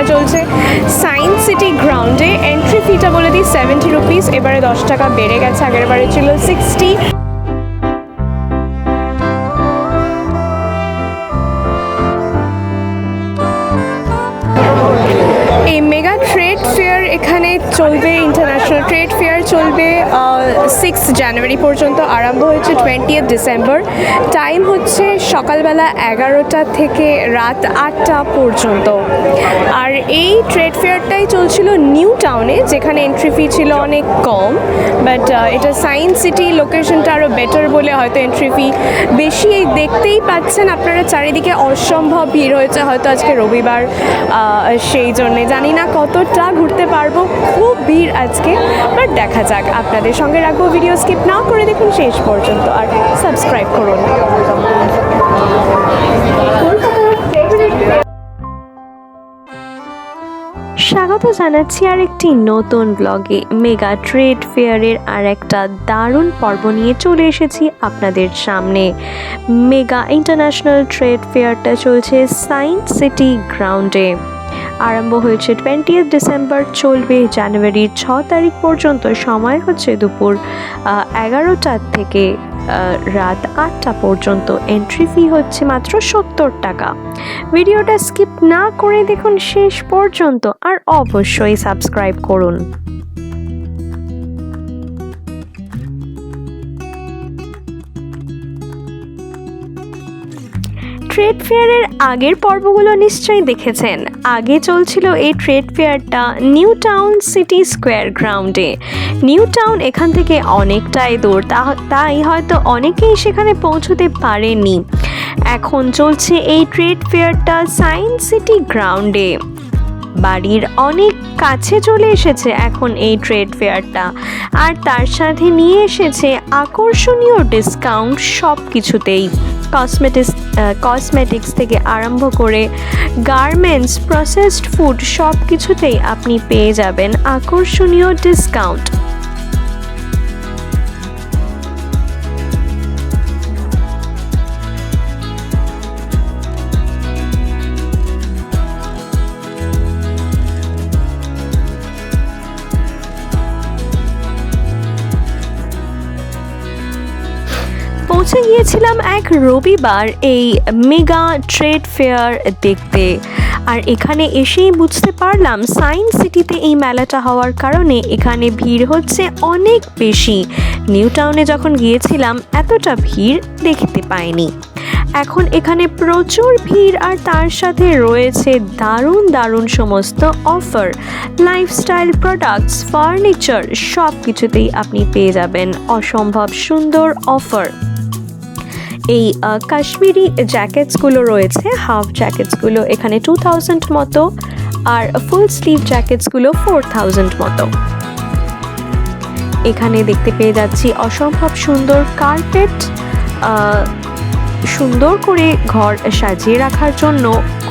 যেটা চলছে। Science city গ্রাউন্ডে এন্ট্রি ফিটা বলে দিই সেভেন্টি রুপিস এবারে দশ টাকা বেড়ে গেছে আগের বারে ছিল সিক্সটি এই মেগা ট্রেড ফেয়ার এখানে চলবে ইন্টারন্যাশনাল ট্রেড চলবে সিক্স জানুয়ারি পর্যন্ত আরম্ভ হয়েছে টোয়েন্টিয়েথ ডিসেম্বর টাইম হচ্ছে সকালবেলা এগারোটা থেকে রাত আটটা পর্যন্ত। আর এই ট্রেড ফেয়ারটাই চলছিল নিউ টাউনে যেখানে এন্ট্রি ফি ছিল অনেক কম বাট এটা সায়েন্স সিটি লোকেশনটা আরও বেটার বলে হয়তো এন্ট্রি ফি বেশি এই দেখতেই পাচ্ছেন। আপনারা চারিদিকে অসম্ভব ভিড় হয়েছে, হয়তো আজকে রবিবার সেই জন্যে। জানি না কতটা ঘুরতে পারব, খুব ভিড় আজকে বাট দেখা যাক। আপনাদের সঙ্গে রাখব ভিডিও স্কিপ না করে দেখুন শেষ পর্যন্ত। আর সাবস্ক্রাইব করুন। স্বাগত জানাচ্ছি আর একটি নতুন ব্লগে মেগা ট্রেড ফেয়ারের আর একটা দারুণ পর্ব নিয়ে চলে এসেছি আপনাদের সামনে। মেগা ইন্টারন্যাশনাল ট্রেড ফেয়ারটা চলছে সায়েন্স সিটি গ্রাউন্ডে আরম্ভ হয়েছে টোয়েন্টিয়েথ ডিসেম্বর চলবে জানুয়ারির ছ তারিখ পর্যন্ত। সময় হচ্ছে দুপুর এগারোটার থেকে রাত আটটা পর্যন্ত। এন্ট্রি ফি হচ্ছে মাত্র সত্তর টাকা। ভিডিওটা স্কিপ না করে দেখুন শেষ পর্যন্ত, আর অবশ্যই সাবস্ক্রাইব করুন। ট্রেড ফেয়ারের আগের পর্বগুলো নিশ্চয়ই দেখেছেন। আগে চলছিল এই ট্রেড ফেয়ারটা নিউ টাউন সিটি স্কোয়ার গ্রাউন্ডে। নিউ টাউন এখান থেকে অনেকটাই দূর তাই হয়তো অনেকেই সেখানে পৌঁছতে পারেনি। এখন চলছে এই ট্রেড ফেয়ারটা সায়েন্স সিটি গ্রাউন্ডে। বাড়ির অনেক কাছে চলে এসেছে এখন এই ট্রেড ফেয়ারটা আর তার সাথে নিয়ে এসেছে আকর্ষণীয় ডিসকাউন্ট সব কিছুতেই কসমেটিক্স কসমেটিক্স থেকে আরম্ভ করে গার্মেন্টস প্রসেসড ফুড সব কিছুতেই আপনি পেয়ে যাবেন আকর্ষণীয় ডিসকাউন্ট এক রবিবার এই মেগা ট্রেড ফেয়ার দেখতে। আর এখানে এসেই বুঝতে পারলাম সায়েন্স সিটিতে এই মেলাটা হওয়ার কারণে এখানে ভিড় হচ্ছে অনেক বেশি। নিউ টাউনে যখন গিয়েছিলাম, এতটা ভিড় দেখতে পাইনি। এখন এখানে প্রচুর ভিড় আর তার সাথে রয়েছে দারুণ দারুণ সমস্ত অফার। লাইফস্টাইল প্রোডাক্টস, ফার্নিচার সব কিছুতেই আপনি পেয়ে যাবেন অসম্ভব সুন্দর অফার। এই কাশ্মীরি জ্যাকেটসগুলো রয়েছে হাফ জ্যাকেটসগুলো এখানে টু থাউজেন্ড মতো, আর ফুল স্লিভ জ্যাকেটসগুলো ফোর থাউজেন্ড মতো। এখানে দেখতে পেয়ে যাচ্ছি অসম্ভব সুন্দর কার্পেট সুন্দর করে ঘর সাজিয়ে রাখার জন্য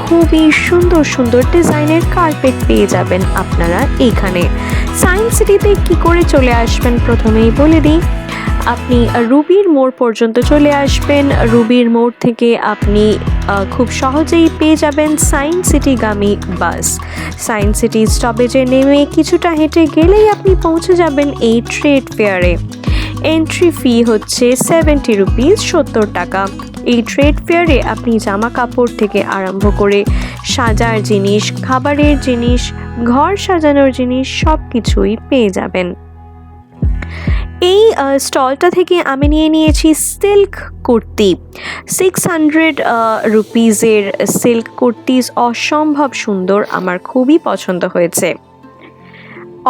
খুবই সুন্দর সুন্দর ডিজাইনের কার্পেট পেয়ে যাবেন আপনারা এখানে। সায়েন্স সিটিতে কি করে চলে আসবেন প্রথমেই বলে দিই, আপনি রুবির মোড় পর্যন্ত চলে আসবেন। রুবির মোড় থেকে আপনি খুব সহজেই পেয়ে যাবেন সায়েন্স সিটিগামী বাস। সায়েন্স সিটি স্টপেজে নেমে কিছুটা হেঁটে গেলেই আপনি পৌঁছে যাবেন এই ট্রেড ফেয়ারে এন্ট্রি ফি হচ্ছে সেভেন্টি রুপিস সত্তর টাকা। এই ট্রেড ফেয়ারে আপনি জামা কাপড় থেকে আরম্ভ করে সাজার জিনিস, খাবারের জিনিস, ঘর সাজানোর জিনিস সব কিছুই পেয়ে যাবেন। এই স্টলটা থেকে আমি নিয়ে নিয়েছি সিল্ক কুর্তি। সিক্স হান্ড্রেড রুপিজের সিল্ক কুর্তিজ অসম্ভব সুন্দর, আমার খুবই পছন্দ হয়েছে।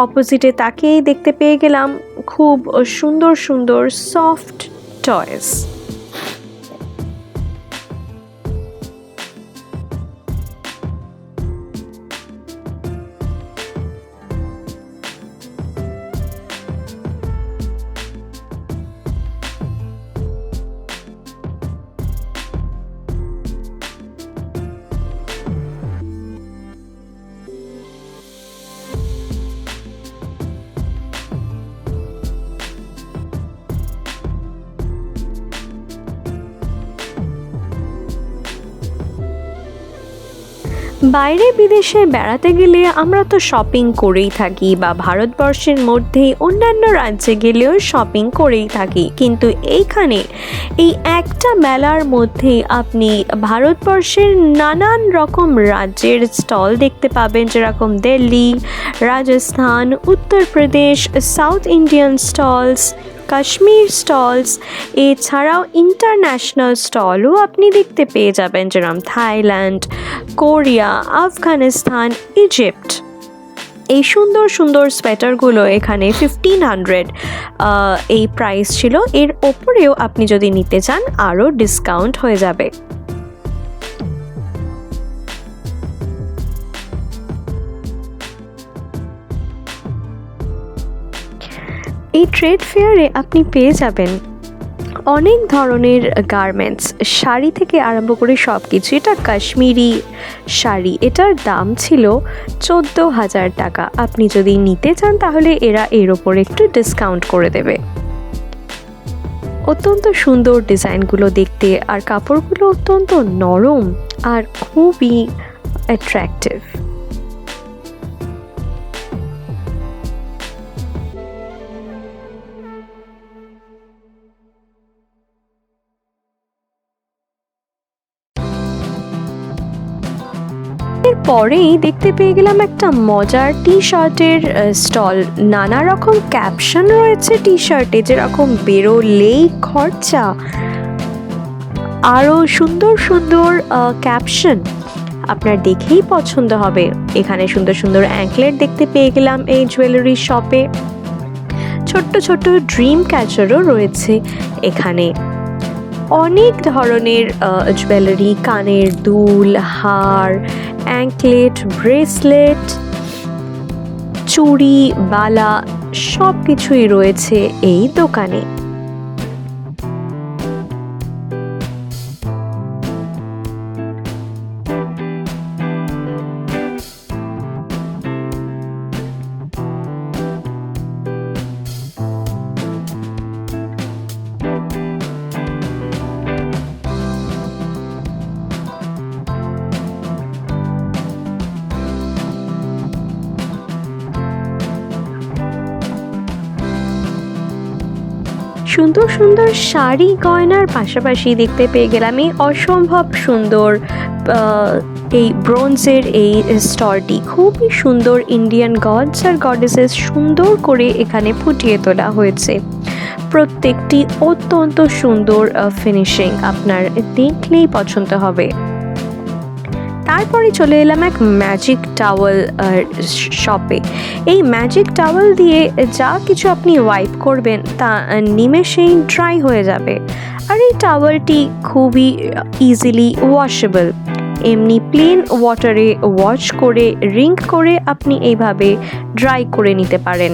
অপোজিটে তাকেই দেখতে পেয়ে গেলাম খুব সুন্দর সুন্দর সফট টয়েস। বাইরে বিদেশে বেড়াতে গেলে আমরা তো শপিং করেই থাকি বা ভারতবর্ষের মধ্যেই অন্যান্য রাজ্যে গেলেও শপিং করেই থাকি। কিন্তু এইখানে এই একটা মেলার মধ্যেই আপনি ভারতবর্ষের নানান রকম রাজ্যের স্টল দেখতে পাবেন, যেরকম Delhi, Rajasthan, Uttar Pradesh south Indian stalls Kashmir stalls এছাড়াও ইন্টারন্যাশনাল স্টলও আপনি দেখতে পেয়ে যাবেন যেরকম থাইল্যান্ড, কোরিয়া, আফগানিস্তান, ইজিপ্ট। এই সুন্দর সুন্দর সোয়েটারগুলো এখানে ফিফটিন হান্ড্রেড এই প্রাইস ছিল। এর ওপরেও আপনি যদি নিতে চান আরও ডিসকাউন্ট হয়ে যাবে। এই ট্রেড ফেয়ারে আপনি পেয়ে যাবেন অনেক ধরনের গার্মেন্টস শাড়ি থেকে আরম্ভ করে সব কিছু এটা কাশ্মীরি শাড়ি, এটার দাম ছিল চোদ্দ হাজার টাকা। আপনি যদি নিতে চান, তাহলে এরা এর ওপর একটু ডিসকাউন্ট করে দেবে। অত্যন্ত সুন্দর ডিজাইনগুলো দেখতে, আর কাপড়গুলো অত্যন্ত নরম আর খুবই অ্যাট্রাকটিভ পরেই দেখতে পেয়ে গেলাম একটা মজার টি শার্টের স্টল নানা রকম ক্যাপশন রয়েছে টি শার্টে যেরকম বেরোলেই খরচা। আরও সুন্দর সুন্দর ক্যাপশন আপনার দেখেই পছন্দ হবে। এখানে সুন্দর সুন্দর অ্যাঙ্কলেট দেখতে পেয়ে গেলাম এই জুয়েলারি শপে ছোট্ট ছোট্ট ড্রিম ক্যাচারও রয়েছে এখানে। অনেক ধরনের জুয়েলারি কানের দুল, হার অ্যাঙ্কলেট ব্রেসলেট চুড়ি, বালা সব কিছুই রয়েছে এই দোকানে। শাড়ি গয়নার পাশাপাশি দেখতে পেয়ে গেলাম এই অসম্ভব সুন্দর এই ব্রোঞ্জের এই স্টলটি। খুবই সুন্দর ইন্ডিয়ান গডস আর গডেসেস সুন্দর করে এখানে ফুটিয়ে তোলা হয়েছে। প্রত্যেকটি অত্যন্ত সুন্দর ফিনিশিং আপনার দেখলেই পছন্দ হবে। তারপরে চলে এলাম এক ম্যাজিক টাওয়েল শপে এই ম্যাজিক টাওয়েল দিয়ে যা কিছু আপনি ওয়াইপ করবেন, তা নিমেষেই ড্রাই হয়ে যাবে। আর এই টাওয়েলটি খুবই ইজিলি ওয়াশেবল এমনি প্লেন ওয়াটারে ওয়াশ করে রিঙ্ক করে আপনি এইভাবে ড্রাই করে নিতে পারেন।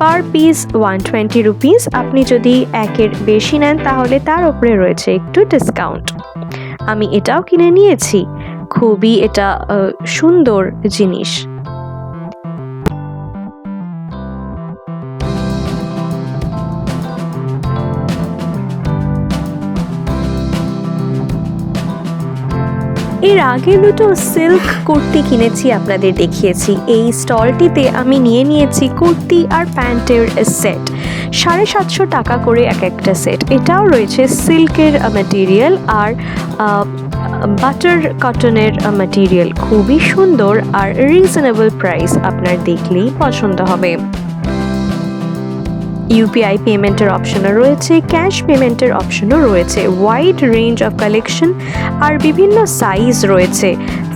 Per piece one twenty rupees আপনি যদি একের বেশি নেন, তাহলে তার উপরে রয়েছে একটু ডিসকাউন্ট আমি এটাও কিনে নিয়েছি। খুবই এটা সুন্দর জিনিস। এর আগে দুটো সিল্ক কুর্তি কিনেছি, আপনাদের দেখিয়েছি। এই স্টলটিতে আমি নিয়ে নিয়েছি কুর্তি আর প্যান্টের সেট। সাড়ে সাতশো টাকা করে এক একটা সেট। এটাও রয়েছে সিল্কের ম্যাটেরিয়াল আর বাটার কটনের ম্যাটেরিয়াল খুবই সুন্দর আর রিজনেবল প্রাইস আপনার দেখলেই পছন্দ হবে। ইউপিআই পেমেন্টের অপশনও রয়েছে ক্যাশ পেমেন্টের অপশনও রয়েছে ওয়াইড রেঞ্জ অফ কালেকশন আর বিভিন্ন সাইজ রয়েছে।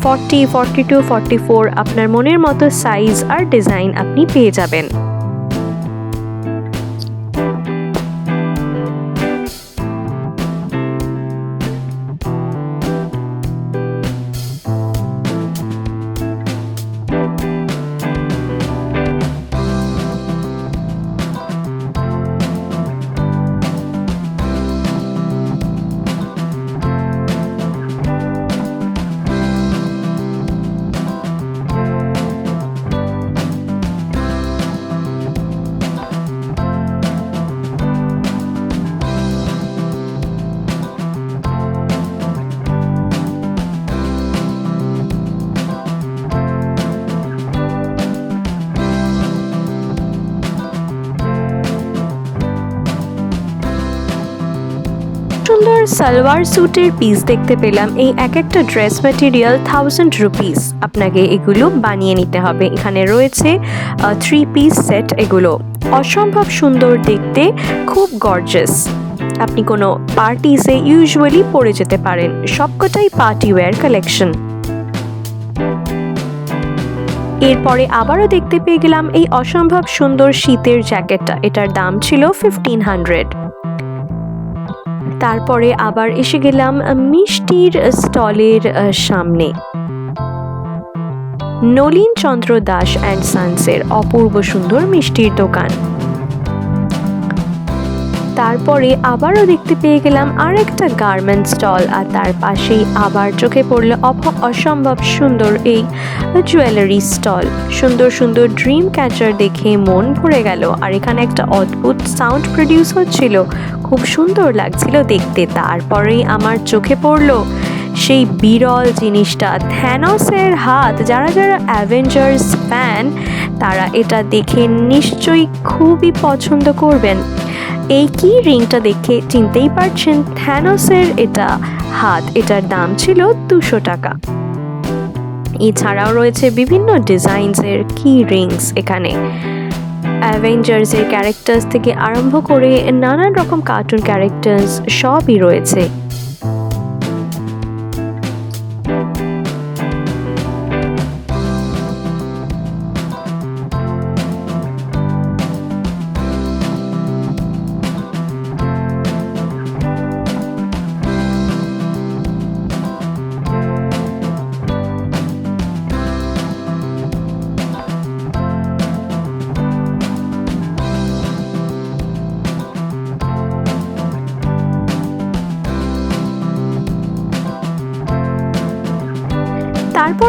Forty forty two forty four আপনার মনের মতো সাইজ আর ডিজাইন আপনি পেয়ে যাবেন। সালোয়ার স্যুটের পিস দেখতে পেলাম। এই এক একটা ড্রেস ম্যাটেরিয়াল থাউজেন্ড রুপিস আপনাকে এগুলো বানিয়ে নিতে হবে। এখানে রয়েছে থ্রি পিস সেট এগুলো। অসম্ভব সুন্দর দেখতে, খুব গর্জাস আপনি কোনো পার্টিসে ইউজুয়ালি পরে যেতে পারেন। সবকটাই পার্টি ওয়্যার কালেকশন এরপরে আবারও দেখতে পেয়ে গেলাম এই অসম্ভব সুন্দর শীতের জ্যাকেটটা এটার দাম ছিল ফিফটিন হান্ড্রেড তারপরে আবার এসে গেলাম মিষ্টির স্টলের সামনে। নলিন চন্দ্র দাস অ্যান্ড সানসের অপূর্ব সুন্দর মিষ্টির দোকান। তারপরে আবারও দেখতে পেয়ে গেলাম আর একটা গার্মেন্ট স্টল আর তার পাশেই আবার চোখে পড়ল অসম্ভব সুন্দর এই জুয়েলারি স্টল সুন্দর সুন্দর ড্রিম ক্যাচার দেখে মন ভরে গেল, আর এখানে একটা অদ্ভুত সাউন্ড প্রডিউস হচ্ছিল খুব সুন্দর লাগছিল দেখতে। তারপরেই আমার চোখে পড়ল সেই বিরল জিনিসটা থ্যানসের হাত। যারা যারা অ্যাভেঞ্জার্স ফ্যান তারা এটা দেখে নিশ্চয়ই খুবই পছন্দ করবেন। এই কি রিংটা দেখে চিনতেই পারছেন থ্যানোসের এটা হাত। এটার দাম ছিল দুশো টাকা। এছাড়াও রয়েছে বিভিন্ন ডিজাইনসের কি রিংস এখানে। অ্যাভেঞ্জার্সের ক্যারেক্টার্স থেকে আরম্ভ করে নানান রকম কার্টুন ক্যারেক্টার্স সবই রয়েছে।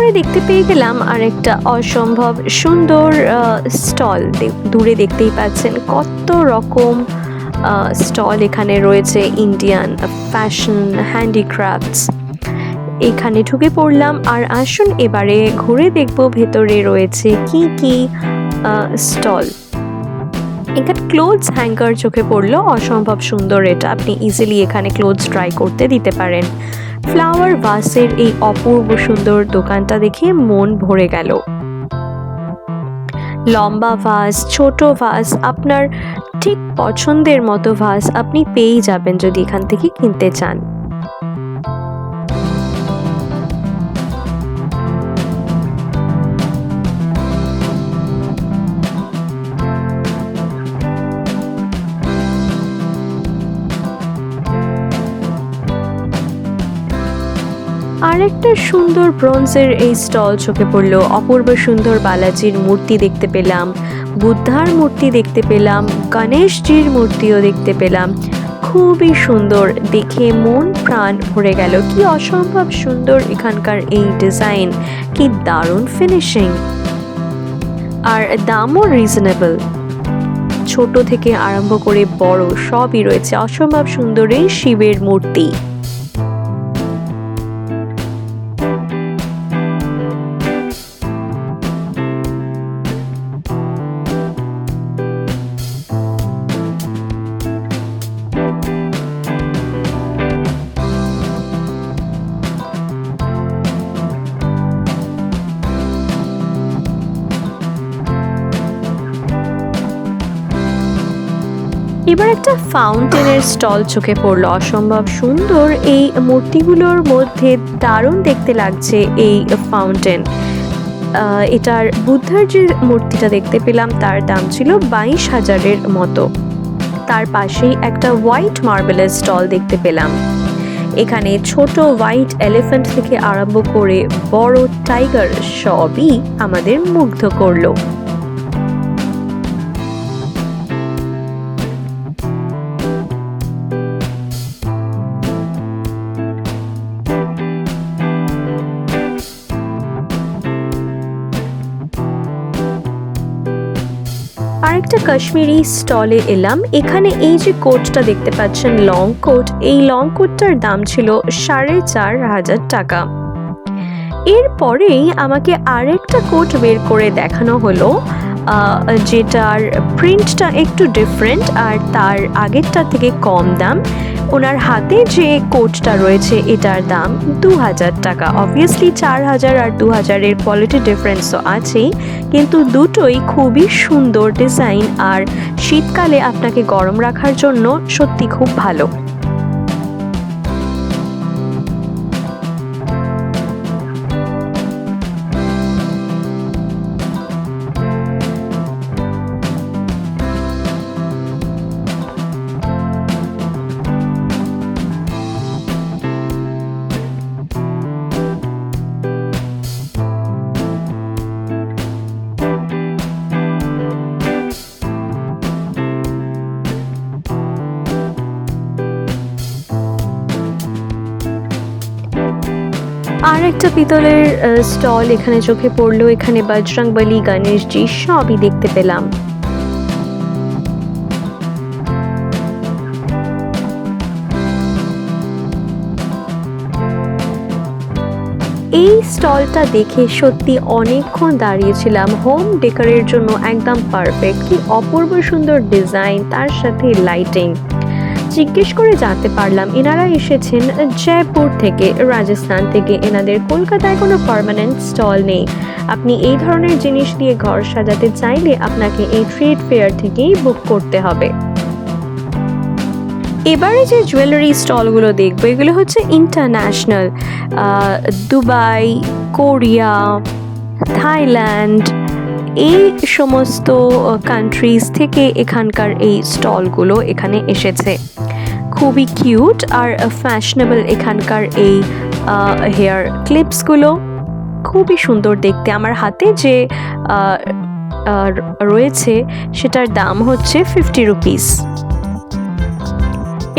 তারপরে দেখতে পেয়ে গেলাম আরেকটা অসম্ভব সুন্দর স্টল। দূরে দেখতেই পাচ্ছেন কত রকম স্টল এখানে রয়েছে, ইন্ডিয়ান ফ্যাশন, হ্যান্ডিক্রাফটস। এখানে ঢুকে পড়লাম আর আসুন এবারে ঘুরে দেখব ভেতরে রয়েছে কি কি স্টল। এখানে ক্লোথস হ্যাঙ্গার চোখে পড়ল, অসম্ভব সুন্দর এটা। আপনি ইজিলি এখানে ক্লোথস ট্রাই করতে দিতে পারেন। ফ্লাওয়ার ভাসের এই অপূর্ব সুন্দর দোকানটা দেখে মন ভরে গেল। লম্বা ভাস ছোট ভাস আপনার ঠিক পছন্দের মতো ভাস আপনি পেয়েই যাবেন যদি এখান থেকে কিনতে চান। আরেকটা সুন্দর ব্রোঞ্জের এই স্টল চোখে পড়ল। অপূর্ব সুন্দর বালাজির মূর্তি দেখতে পেলাম, বুদ্ধার মূর্তি দেখতে পেলাম, গণেশজির মূর্তিও দেখতে পেলাম। খুবই সুন্দর, দেখে মন প্রাণ ভরে গেল। কি অসম্ভব সুন্দর এখানকার এই ডিজাইন, কি দারুণ ফিনিশিং। আর দামও রিজনেবল। ছোট থেকে আরম্ভ করে বড় সবই রয়েছে। অসম্ভব সুন্দর এই শিবের মূর্তি। একটা ফাউন্টেনের স্টল চোখে পড়ল। অসম্ভব সুন্দর এই মূর্তিগুলোর মধ্যে দারুণ দেখতে লাগছে এই ফাউন্টেন এটার বুদ্ধার যে মূর্তিটা দেখতে পেলাম, তার দাম ছিল বাইশ হাজারের মতো। তার পাশেই একটা হোয়াইট মার্বেলের স্টল দেখতে পেলাম। এখানে ছোট হোয়াইট এলিফ্যান্ট থেকে আরম্ভ করে বড় টাইগার সবই আমাদের মুগ্ধ করল। কাশ্মীরি স্টলে এলাম। এখানে এই যে কোটটা দেখতে পাচ্ছেন, লং কোট, এই লং কোটটার দাম ছিল সাড়ে চার হাজার টাকা। এরপরেই আমাকে আরেকটা কোট বের করে দেখানো হলো যেটার প্রিন্টটা একটু ডিফারেন্ট আর তার আগেরটা থেকে কম দাম। ওনার হাতে যে কোটটা রয়েছে, এটার দাম দু হাজার টাকা। অবভিয়াসলি চার হাজার আর দু হাজারের কোয়ালিটি ডিফারেন্স তো আছেই, কিন্তু দুটোই খুবই সুন্দর ডিজাইন আর শীতকালে আপনাকে গরম রাখার জন্য সত্যি খুব ভালো। পিতলের স্টল এখানে চোখে পড়ল, এখানে বজরংবলী গণেশজি সবই দেখতে পেলাম। এই স্টলটা দেখে সত্যি অনেকক্ষণ দাঁড়িয়েছিলাম। হোম ডেকারের জন্য একদম পারফেক্ট কি অপূর্ব সুন্দর ডিজাইন তার সাথে লাইটিং জিজ্ঞেস করে জানতে পারলাম, এনারা এসেছেন জয়পুর থেকে, রাজস্থান থেকে। এনাদের কলকাতায় কোনো পার্মানেন্ট স্টল নেই। আপনি এই ধরনের জিনিস দিয়ে ঘর সাজাতে চাইলে আপনাকে এই ট্রেড ফেয়ার থেকেই বুক করতে হবে। এবারে যে জুয়েলারি স্টলগুলো দেখব, এগুলো হচ্ছে ইন্টারন্যাশনাল দুবাই, কোরিয়া, থাইল্যান্ড এই সমস্ত কান্ট্রিজ থেকে এখানকার এই স্টলগুলো এখানে এসেছে। খুবই কিউট আর ফ্যাশনেবল এখানকার এই হেয়ার ক্লিপসগুলো খুবই সুন্দর দেখতে। আমার হাতে যে রয়েছে, সেটার দাম হচ্ছে ফিফটি রুপিস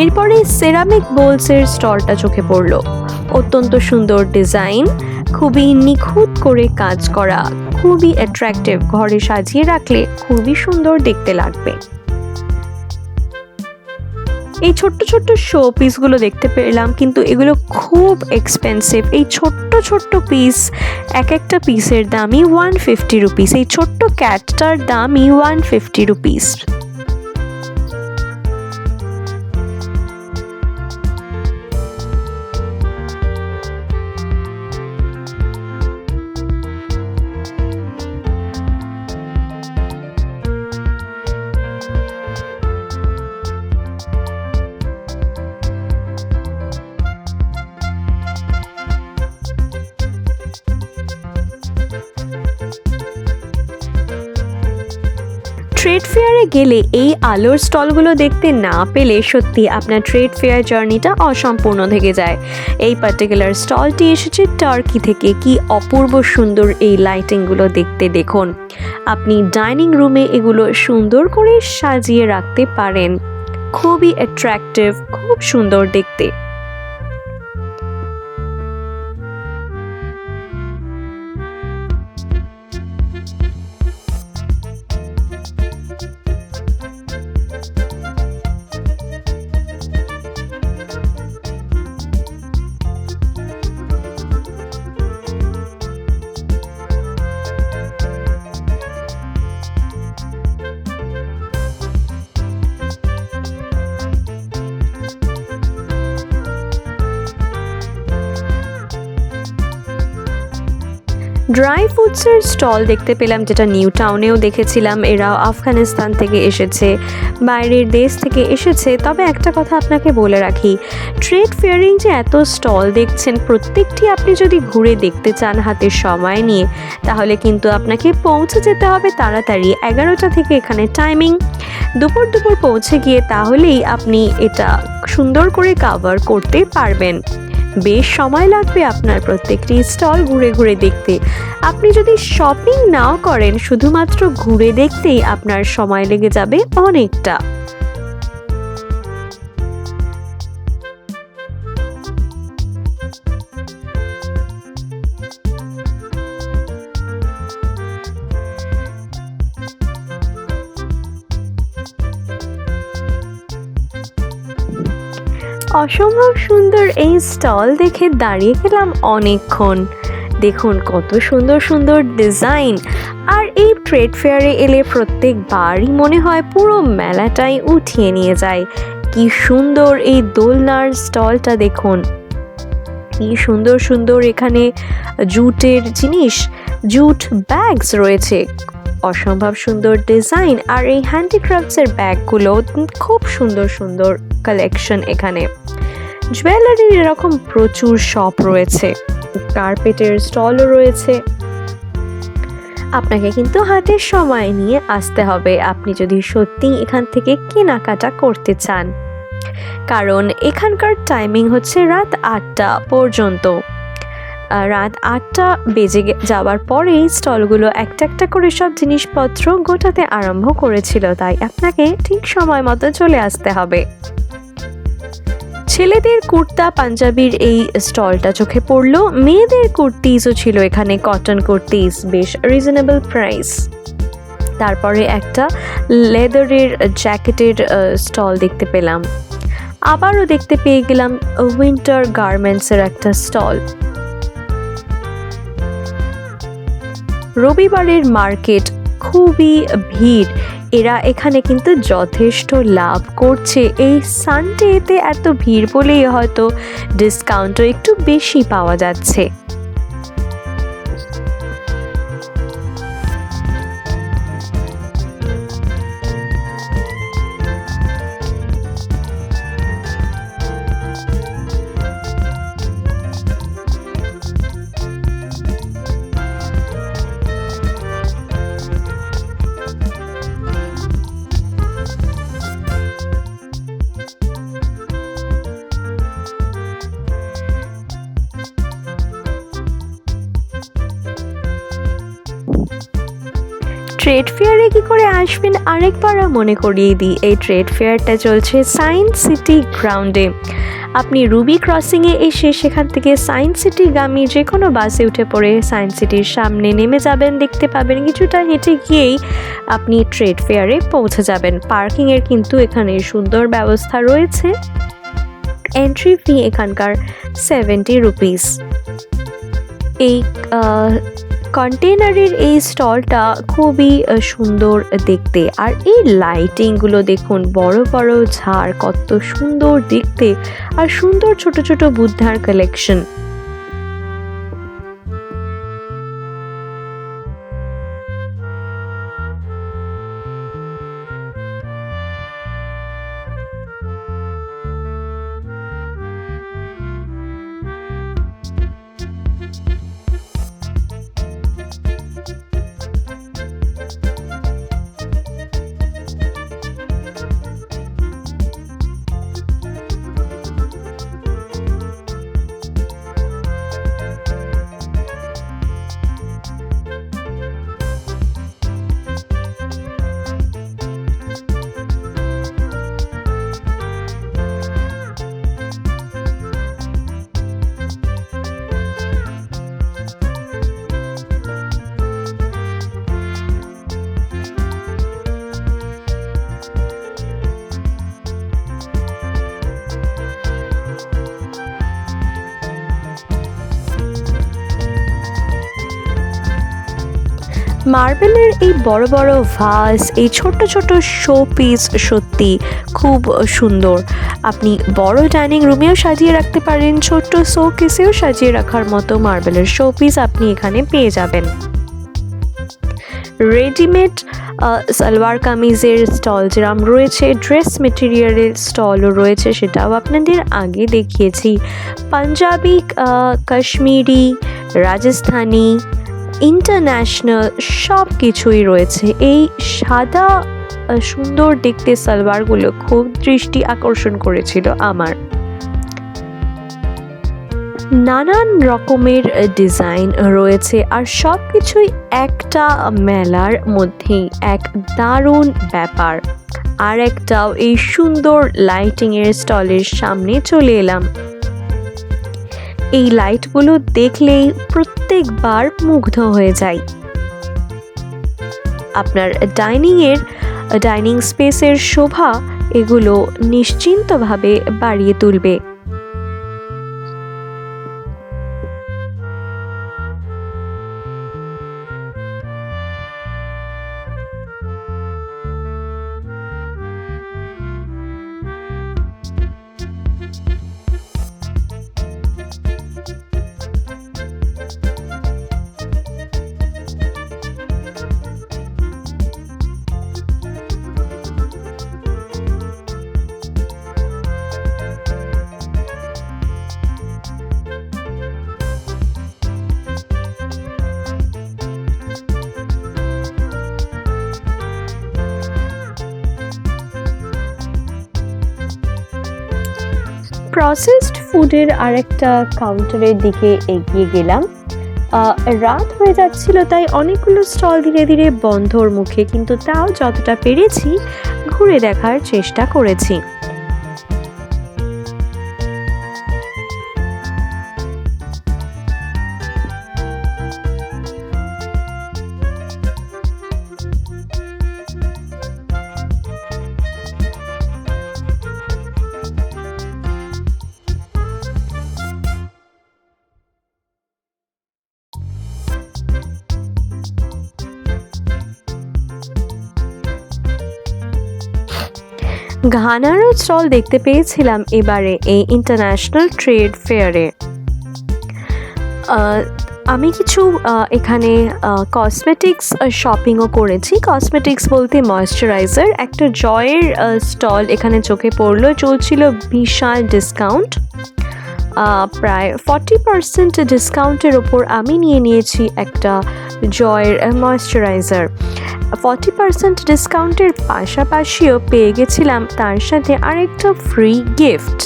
এরপরে সেরামিক বোলসের স্টলটা চোখে পড়ল। অত্যন্ত সুন্দর ডিজাইন খুবই নিখুঁত করে কাজ করা, খুবই অ্যাট্রাকটিভ ঘরে সাজিয়ে রাখলে খুবই সুন্দর দেখতে লাগবে। এই ছোট্ট ছোট্ট শো পিসগুলো দেখতে পেলাম, কিন্তু এগুলো খুব এক্সপেন্সিভ এই ছোট্ট ছোট্ট পিস এক একটা পিসের দামই ওয়ান ফিফটি রুপিস এই ছোট্ট ক্যাটটার দামই ওয়ান ফিফটি রুপিস ট্রেড ফেয়ারে গেলে এই আলোর স্টলগুলো দেখতে না পেলে সত্যি আপনার ট্রেড ফেয়ার জার্নিটা অসম্পূর্ণ থেকে যায়। এই পার্টিকুলার স্টলটি এসেছে টার্কি থেকে। কি অপূর্ব সুন্দর এই লাইটিংগুলো দেখতে দেখুন। আপনি ডাইনিং রুমে এগুলো সুন্দর করে সাজিয়ে রাখতে পারেন। খুবই অ্যাট্রাকটিভ খুব সুন্দর দেখতে। ড্রাই ফ্রুটসের স্টল দেখতে পেলাম, যেটা নিউ টাউনেও দেখেছিলাম। এরা আফগানিস্তান থেকে এসেছে, বাইরের দেশ থেকে এসেছে। তবে একটা কথা আপনাকে বলে রাখি, ট্রেড ফেয়ারিং যে এত স্টল দেখছেন, প্রত্যেকটি আপনি যদি ঘুরে দেখতে চান হাতে সময় নিয়ে, তাহলে কিন্তু আপনাকে পৌঁছে যেতে হবে তাড়াতাড়ি। এগারোটা থেকে এখানে টাইমিং দুপুর দুপুর পৌঁছে গিয়ে তাহলেই আপনি এটা সুন্দর করে কাভার করতে পারবেন। বেশ সময় লাগবে আপনার প্রত্যেকটি স্টল ঘুরে ঘুরে দেখতে। আপনি যদি শপিং নাও করেন, শুধুমাত্র ঘুরে দেখতেই আপনার সময় লেগে যাবে অনেকটা। অসম্ভব সুন্দর এই স্টল দেখে দাঁড়িয়ে গেলাম অনেকক্ষণ। দেখুন কত সুন্দর সুন্দর ডিজাইন। আর এই ট্রেড ফেয়ারে এলে প্রত্যেকবারই মনে হয় পুরো মেলাটাই উঠিয়ে নিয়ে যায়। কি সুন্দর এই দোলনার স্টলটা দেখুন। কি সুন্দর সুন্দর এখানে জুটের জিনিস, জুট ব্যাগস রয়েছে। অসম্ভব সুন্দর ডিজাইন আর এই হ্যান্ডিক্রাফটসের ব্যাগগুলো খুব সুন্দর সুন্দর কালেকশন এখানে। জুয়েলারির এরকম প্রচুর শপ রয়েছে। কার্পেটের স্টলও রয়েছে। আপনাকে কিন্তু হাতের সময় নিয়ে আসতে হবে। আপনি যদি সত্যি এখান থেকে কেনাকাটা করতে চান। কারণ এখানকার টাইমিং হচ্ছে রাত আটটা পর্যন্ত। রাত আটটা বেজে যাওয়ার পরেই স্টলগুলো একটা একটা করে সব জিনিসপত্র গোটাতে আরম্ভ করেছিল, তাই আপনাকে ঠিক সময় মতো চলে আসতে হবে। ছেলেদের কুর্তা, পাঞ্জাবির এই স্টলটা চোখে পড়ল। মেয়েদের কুর্তিজও ছিল এখানে, কটন কুর্তিজ, বেশ রিজনেবল প্রাইস তারপরে একটা লেদারের জ্যাকেটের স্টল দেখতে পেলাম। আবারও দেখতে পেয়ে গেলাম উইন্টার গার্মেন্টসের একটা স্টল। রবিবারের মার্কেট খুবই ভিড়। এরা এখানে কিন্তু যথেষ্ট লাভ করছে। এই সানডেতে এত ভিড় বলেই হয়তো ডিসকাউন্টও একটু বেশি পাওয়া যাচ্ছে। ট্রেড ফেয়ারে কি করে আসবেন আরেকবার মনে করিয়ে দিই, এই ট্রেড ফেয়ারটা চলছে সায়েন্স সিটি গ্রাউন্ডে আপনি রুবি ক্রসিংয়ে এসে সেখান থেকে সায়েন্স সিটি গামী যে কোনো বাসে উঠে পড়ে সায়েন্স সিটির সামনে নেমে যাবেন, দেখতে পাবেন কিছুটা হেঁটে গিয়েই আপনি ট্রেড ফেয়ারে পৌঁছে যাবেন। পার্কিংয়ের কিন্তু এখানে সুন্দর ব্যবস্থা রয়েছে। এন্ট্রি ফি এখানকার সেভেন্টি রুপিস এই কন্টেনারের এই স্টলটা খুবই সুন্দর দেখতে। আর এই লাইটিংগুলো দেখুন, বড় বড় ঝাড়, কত সুন্দর দেখতে। আর সুন্দর ছোট ছোট বুদ্ধার কালেকশন মার্বেলের এই বড় বড় ভাস এই ছোট ছোট শো পিস সত্যি খুব সুন্দর। আপনি বড় ডাইনিং রুমেও সাজিয়ে রাখতে পারেন, ছোট্ট শো কেসেও সাজিয়ে রাখার মতো মার্বেলের শো পিস আপনি এখানে পেয়ে যাবেন। রেডিমেড সালোয়ার কামিজের স্টল যেরকম রয়েছে ড্রেস মেটেরিয়ালের স্টলও রয়েছে, সেটাও আপনাদের আগে দেখিয়েছি। পাঞ্জাবি কাশ্মীরি, রাজস্থানি ইন্টারন্যাশনাল সব কিছুই রয়েছে। এই সাদা সুন্দর দেখতে সালোয়ারগুলো খুব দৃষ্টি আকর্ষণ করেছিল আমার। নানান রকমের ডিজাইন রয়েছে আর সব কিছুই একটা মেলার মধ্যেই, এক দারুণ ব্যাপার। আর একটাও এই সুন্দর লাইটিংয়ের স্টলের সামনে চলে এলাম। এই লাইটগুলো দেখলেই প্রত্যেকবার মুগ্ধ হয়ে যাই। আপনার ডাইনিংয়ের ডাইনিং স্পেসের শোভা এগুলো নিশ্চিন্তভাবে বাড়িয়ে তুলবে। প্রসেসড ফুডের আরেকটা কাউন্টারের দিকে এগিয়ে গেলাম। রাত হয়ে যাচ্ছিল, তাই অনেকগুলো স্টল ধীরে ধীরে বন্ধর মুখে, কিন্তু তাও যতটা পেরেছি, ঘুরে দেখার চেষ্টা করেছি। ঘানারও স্টল দেখতে পেয়েছিলাম এবারে এই ইন্টারন্যাশনাল ট্রেড ফেয়ারে আমি কিছু এখানে কসমেটিক্স শপিংও করেছি। কসমেটিক্স বলতে ময়শ্চারাইজার একটা জয়ের স্টল এখানে চোখে পড়ল। চলছিল বিশাল ডিসকাউন্ট প্রায় ফর্টি পার্সেন্ট ডিসকাউন্টের ওপর আমি নিয়ে নিয়েছি একটা জয়ের ময়শ্চারাইজার ফর্টি পার্সেন্ট ডিসকাউন্টের পাশাপাশিও পেয়ে গেছিলাম তার সাথে আরেকটা ফ্রি গিফট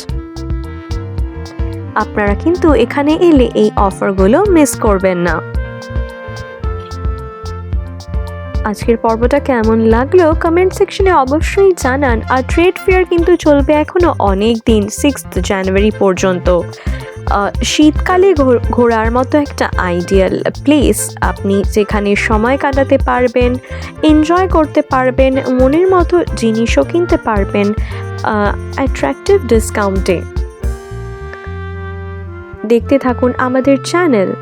আপনারা কিন্তু এখানে এলে এই অফারগুলো মিস করবেন না। আজকের পর্বটা কেমন লাগল কমেন্ট সেকশনে অবশ্যই জানান। আর ট্রেড ফেয়ার কিন্তু চলবে এখনও অনেক দিন সিক্স জানুয়ারি পর্যন্ত। শীতকালে ঘোরার মতো একটা আইডিয়াল প্লেস আপনি যেখানে সময় কাটাতে পারবেন এনজয় করতে পারবেন, মনের মতো জিনিসও কিনতে পারবেন অ্যাট্রাকটিভ ডিসকাউন্টে দেখতে থাকুন আমাদের চ্যানেল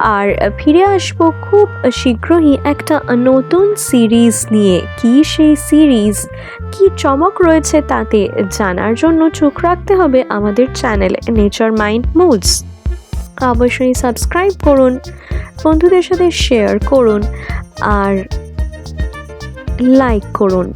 আর ফিরে আসব খুব শীঘ্রই একটা নতুন সিরিজ নিয়ে। কি সেই সিরিজ কি চমক রয়েছে তাতে? জানার জন্য চোখ রাখতে হবে আমাদের চ্যানেলে নেচার মাইন্ড মুডস অবশ্যই সাবস্ক্রাইব করুন, বন্ধুদের সাথে শেয়ার করুন, আর লাইক করুন।